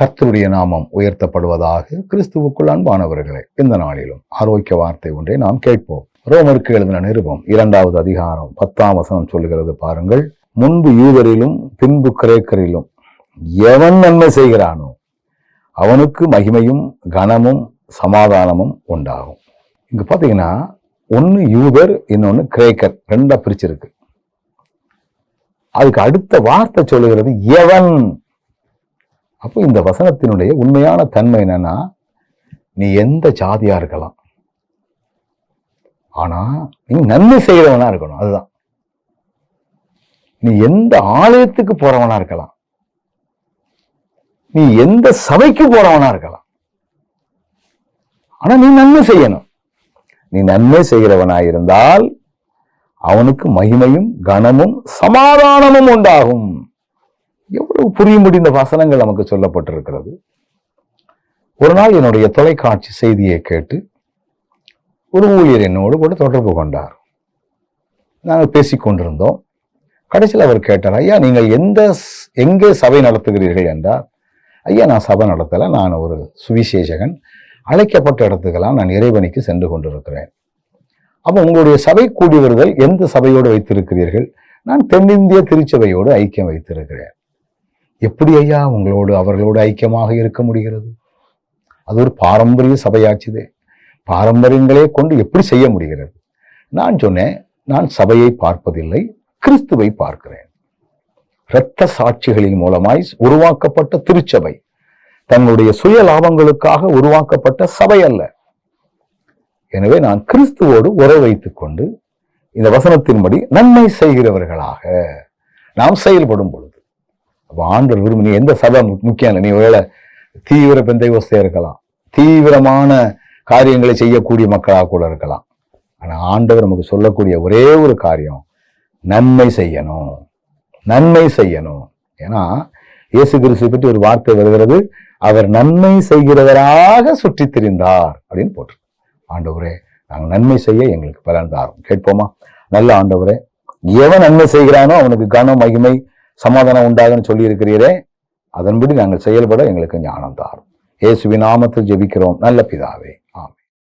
கர்த்தருடைய நாமம் உயர்த்தப்படுவதாக கிறிஸ்துவுக்குள் அன்பானவர்களே இந்த நாளிலும் ஆரோக்கிய வார்த்தை ஒன்றை நாம் கேட்போம். ரோமருக்கு எழுதின நிருபம் இரண்டாவது அதிகாரம் பத்தாம் வசனம் சொல்லுகிறது பாருங்கள். முன்பு யூதரிலும் பின்பு கிரேக்கரிலும் எவன் நன்மை செய்கிறானோ அவனுக்கு மகிமையும் கனமும் சமாதானமும் உண்டாகும். இங்க பாத்தீங்கன்னா ஒன்னு யூதர் இன்னொன்னு கிரேக்கர் ரெண்டா பிரிச்சிருக்கு. அதுக்கு அடுத்த வார்த்தை சொல்லுகிறது எவன் அப்போ இந்த வசனத்தினுடைய உண்மையான தன்மை என்னன்னா நீ எந்த ஜாதியா இருக்கலாம். ஆனா நீ நன்மை செய்கிறவனா இருக்கணும். அதுதான். நீ எந்த ஆலயத்துக்கு போறவனா இருக்கலாம். நீ எந்த சபைக்கு போறவனா இருக்கலாம். ஆனா நீ நன்மை செய்யணும். நீ நன்மை செய்கிறவனாய் இருந்தால் அவனுக்கு மகிமையும் கனமும் சமாதானமும் உண்டாகும். எவ்வளவு புரியும்படி இந்த வசனங்கள் நமக்கு சொல்லப்பட்டிருக்கிறது? ஒரு நாள் என்னுடைய தொலைக்காட்சி செய்தியை கேட்டு ஒரு ஊழியர் என்னோடு கூட தொடர்பு கொண்டார். நாங்கள் பேசிக் கொண்டிருந்தோம். கடைசியில் அவர் கேட்டார் ஐயா நீங்கள் எந்த எங்கே சபை நடத்துகிறீர்கள் என்றார். ஐயா நான் சபை நடத்தலை. நான் ஒரு சுவிசேஷகன். அழைக்கப்பட்ட இடத்துக்கெல்லாம் நான் இறைவனைக்கு சென்று கொண்டிருக்கிறேன். அப்போ உங்களுடைய சபை கூடி வருதல் எந்த சபையோடு வைத்திருக்கிறீர்கள்? நான் தென்னிந்திய திருச்சபையோடு ஐக்கியம் வைத்திருக்கிறேன். எப்படி ஐயா உங்களோடு அவர்களோடு ஐக்கியமாக இருக்க முடிகிறது? அது ஒரு பாரம்பரிய சபையாச்சுதே. பாரம்பரியங்களே கொண்டு எப்படி செய்ய முடிகிறது? நான் சொன்னேன் நான் சபையை பார்ப்பதில்லை கிறிஸ்துவை பார்க்கிறேன். இரத்த சாட்சிகளின் மூலமாய் உருவாக்கப்பட்ட திருச்சபை தன்னுடைய சுய லாபங்களுக்காக உருவாக்கப்பட்ட சபை அல்ல. எனவே நான் கிறிஸ்துவோடு உறவு வைத்துக் கொண்டு இந்த வசனத்தின்படி நன்மை செய்கிறவர்களாக நாம் செயல்படும் பொழுது அப்போ ஆண்டவர் விரும்பு நீ எந்த சபை முக்கியம் இல்லை. நீ வேலை தீவிர பெந்தைவஸ்தையாக இருக்கலாம். தீவிரமான காரியங்களை செய்யக்கூடிய மக்களாக கூட இருக்கலாம். ஆனால் ஆண்டவர் நமக்கு சொல்லக்கூடிய ஒரே ஒரு காரியம் நன்மை செய்யணும். நன்மை செய்யணும். ஏன்னா இயேசு கிறிஸ்து பற்றி ஒரு வார்த்தை வருகிறது அவர் நன்மை செய்கிறவராக சுற்றி திரிந்தார் அப்படின்னு போட்டு ஆண்டவரே நாங்கள் நன்மை செய்ய எங்களுக்கு பலன் தாரோம். கேட்போமா? நல்ல ஆண்டவரே எவன் நன்மை செய்கிறானோ அவனுக்கு கனம் மகிமை சமாதானம் உண்டாகன்னு சொல்லி இருக்கிறீரே அதன்படி நாங்கள் செயல்பட எங்களுக்கு ஞானம் தாரும். இயேசுவின் நாமத்தில் ஜெபிக்கிறோம். நல்ல பிதாவே.